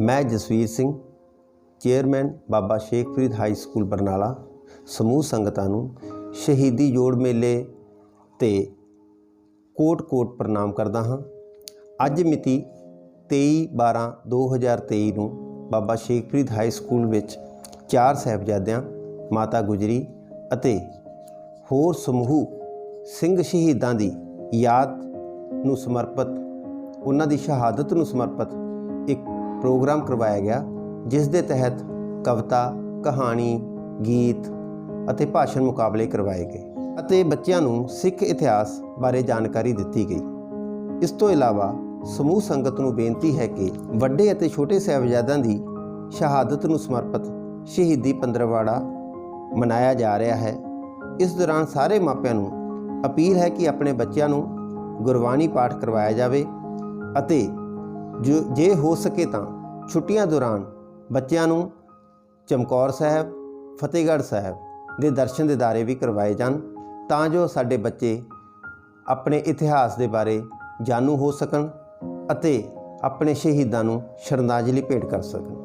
ਮੈਂ Jasvir Singh, chairman Baba Sheikh Farid high school Barnala, ਸਮੂਹ ਸੰਗਤਾਂ ਨੂੰ ਸ਼ਹੀਦੀ ਜੋੜ ਮੇਲੇ ਤੇ ਕੋਟ-ਕੋਟ ਪ੍ਰਣਾਮ ਕਰਦਾ ਹਾਂ। ਅੱਜ ਮਿਤੀ 23/12/2023 ਨੂੰ ਬਾਬਾ ਸ਼ੇਖ ਫਰੀਦ ਹਾਈ ਸਕੂਲ ਵਿੱਚ ਚਾਰ ਸਾਹਿਬਜ਼ਾਦਿਆਂ, ਮਾਤਾ ਗੁਜਰੀ ਅਤੇ ਹੋਰ ਸਮੂਹ ਸਿੰਘ ਸ਼ਹੀਦਾਂ ਦੀ ਯਾਦ ਨੂੰ ਸਮਰਪਿਤ, ਉਹਨਾਂ ਦੀ ਸ਼ਹਾਦਤ ਨੂੰ ਸਮਰਪਿਤ ਇੱਕ ਪ੍ਰੋਗਰਾਮ ਕਰਵਾਇਆ ਗਿਆ, ਜਿਸ ਦੇ ਤਹਿਤ ਕਵਿਤਾ, ਕਹਾਣੀ, ਗੀਤ ਅਤੇ ਭਾਸ਼ਣ ਮੁਕਾਬਲੇ ਕਰਵਾਏ ਗਏ ਅਤੇ ਬੱਚਿਆਂ ਨੂੰ ਸਿੱਖ ਇਤਿਹਾਸ ਬਾਰੇ ਜਾਣਕਾਰੀ ਦਿੱਤੀ ਗਈ। ਇਸ ਤੋਂ ਇਲਾਵਾ ਸਮੂਹ ਸੰਗਤ ਨੂੰ ਬੇਨਤੀ ਹੈ ਕਿ ਵੱਡੇ ਅਤੇ ਛੋਟੇ ਸਾਹਿਬਜ਼ਾਦਿਆਂ ਦੀ ਸ਼ਹਾਦਤ ਨੂੰ ਸਮਰਪਿਤ ਸ਼ਹੀਦੀ ਪੰਦਰਵਾੜਾ ਮਨਾਇਆ ਜਾ ਰਿਹਾ ਹੈ। ਇਸ ਦੌਰਾਨ ਸਾਰੇ ਮਾਪਿਆਂ ਨੂੰ ਅਪੀਲ ਹੈ ਕਿ ਆਪਣੇ ਬੱਚਿਆਂ ਨੂੰ ਗੁਰਬਾਣੀ ਪਾਠ ਕਰਵਾਇਆ ਜਾਵੇ ਅਤੇ ਜੋ ਜੇ ਹੋ ਸਕੇ ਤਾਂ ਛੁੱਟੀਆਂ ਦੌਰਾਨ ਬੱਚਿਆਂ ਨੂੰ ਚਮਕੌਰ ਸਾਹਿਬ, ਫਤਿਹਗੜ੍ਹ ਸਾਹਿਬ ਦੇ ਦਰਸ਼ਨ ਦਿਦਾਰੇ ਵੀ ਕਰਵਾਏ ਜਾਣ ਤਾਂ ਜੋ ਸਾਡੇ ਬੱਚੇ ਆਪਣੇ ਇਤਿਹਾਸ ਦੇ ਬਾਰੇ ਜਾਣੂ ਹੋ ਸਕਣ ਅਤੇ ਆਪਣੇ ਸ਼ਹੀਦਾਂ ਨੂੰ ਸ਼ਰਧਾਂਜਲੀ ਭੇਟ ਕਰ ਸਕਣ।